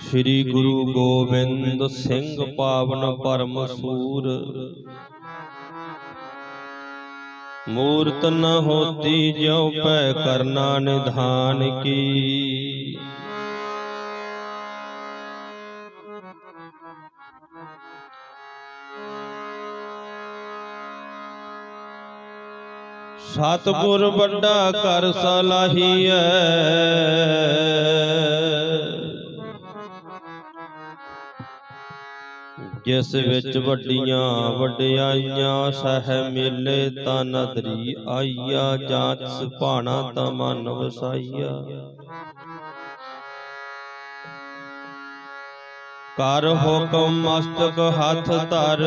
ਸ੍ਰੀ ਗੁਰੂ ਗੋਬਿੰਦ ਸਿੰਘ ਪਾਵਨ ਪਰਮ ਸੂਰ ਮੂਰਤ ਨ ਹੋਤੀ ਜਿਉ ਪੈ ਕਰਨਾ ਨਿਧਾਨ ਕੀ। ਸਤਿਗੁਰ ਵੱਡਾ ਕਰ ਸਲਾਹੀਐ ਜਿਸ ਵਿੱਚ ਵੱਡੀਆਂ ਵਡਿਆਈਆਂ ਸਹਿ ਮੇਲੇ ਤਾਂ ਨਦਰੀ ਆਈਆ ਜਾਂਚ ਸੁਭਾਣਾ ਤਾਂ ਮਨ ਵਸਾਈਆ। ਕਰ ਹੁਕਮ ਮਸਤਕ ਹੱਥ ਧਰ।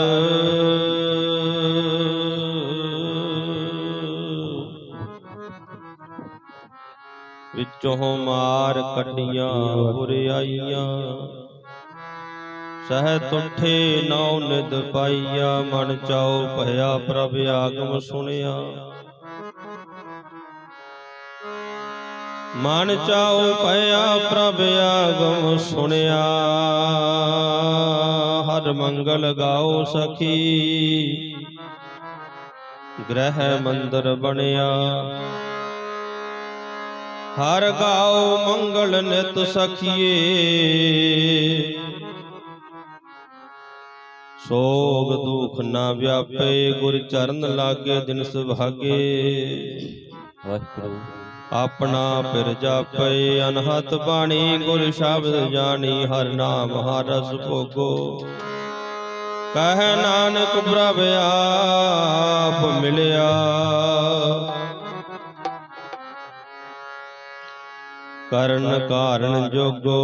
ਵਿੱਚੋਂ ਮਾਰ ਕੱਢੀਆਂ ਬੁਰਿਆਈਆਂ। ਸਹਿ ਉੱਠੇ ਨੌ ਨਿਦ ਪਾਈਆ ਮਨ ਚਾਉ ਭਇਆ ਪ੍ਰਭ ਆਗਮ ਸੁਣਿਆ ਮਨ ਚਾਉ ਭਇਆ ਪ੍ਰਭ ਆਗਮ ਸੁਣਿਆ ਹਰ ਮੰਗਲ ਗਾਓ ਸਖੀ ਗ੍ਰਹਿ ਮੰਦਰ ਬਣਿਆ ਹਰ ਗਾਓ ਮੰਗਲ ਨਿਤ ਸਖੀਏ ਸੋਗ ਦੁਖ ਨਾ ਵਿਆਪੇ ਗੁਰ ਚਰਨ ਲਾਗੇ ਦਿਨ ਸੁਭਾਗੇ। ਵਾਹਿਗੁਰੂ। ਆਪਣਾ ਪਿਰ ਜਾਪੇ ਅਨਹਤ ਬਾਣੀ ਗੁਰ ਸ਼ਬਦ ਜਾਣੀ ਹਰ ਨਾਮ ਹਰ ਰਸ ਭੋਗੋ। ਕਹਿ ਨਾਨਕ ਪ੍ਰਭ ਆਪ ਮਿਲਿਆ। ਕਰਨ ਕਾਰਨ ਜੋਗੋ।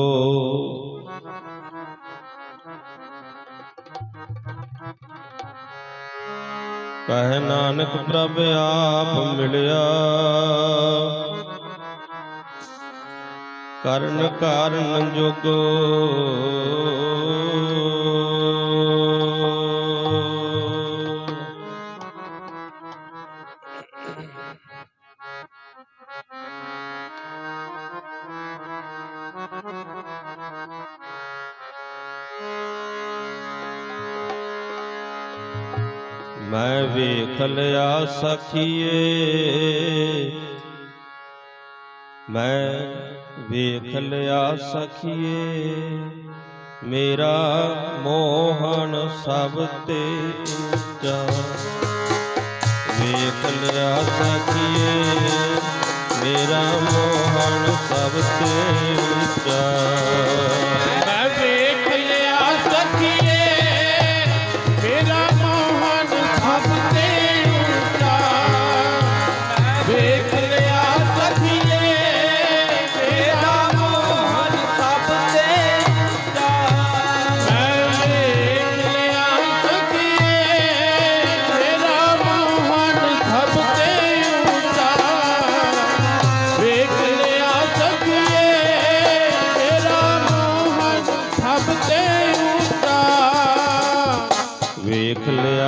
ਕਹਿ ਨਾਨਕ ਪ੍ਰਭ ਆਪ ਮਿਲਿਆ। ਕਰਨ ਕਾਰਨ ਜੋਗੋ। ਮੈਂ ਵੇਖ ਲਿਆ ਸਖੀਏ। ਮੈਂ ਵੇਖ ਲਿਆ ਸਖੀਏ। ਮੇਰਾ ਮੋਹਨ ਸਭ ਤੇ ਉੱਚਾ। ਵੇਖ ਲਿਆ ਸਖੀਏ, ਮੇਰਾ ਮੋਹਨ ਸਭ ਤੇ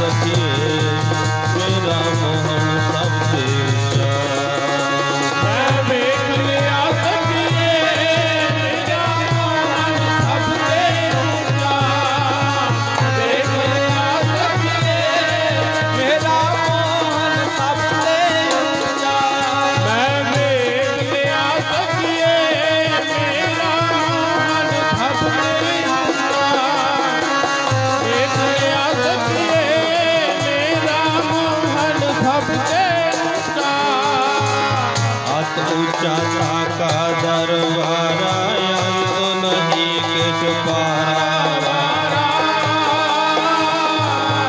ਸਖੀਏ ਚਾਚਾ ਕਾ ਦਰਬਾਰਾ ਅੰਤ ਨਹੀਂ ਕਿਛ ਪਾਰਾ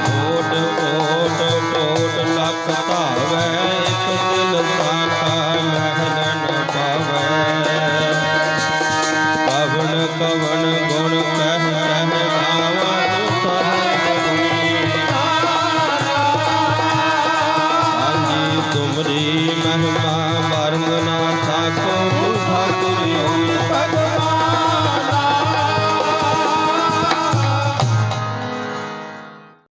ਕੋਟ ਕੋਟ ਕੋਟ ਲੱਖ ਧਾਵੈ ਇੱਕ ਦਿਨ ਸਾਖਾ ਮਹਿਲਨ ਪਾਵੈ। ਪਵਨ ਕਵਨ ਗੁਣ ਕਹਿ ਕਹਿ ਆਵਾ ਤੁਮਰੀ ਮਹਿਮਾ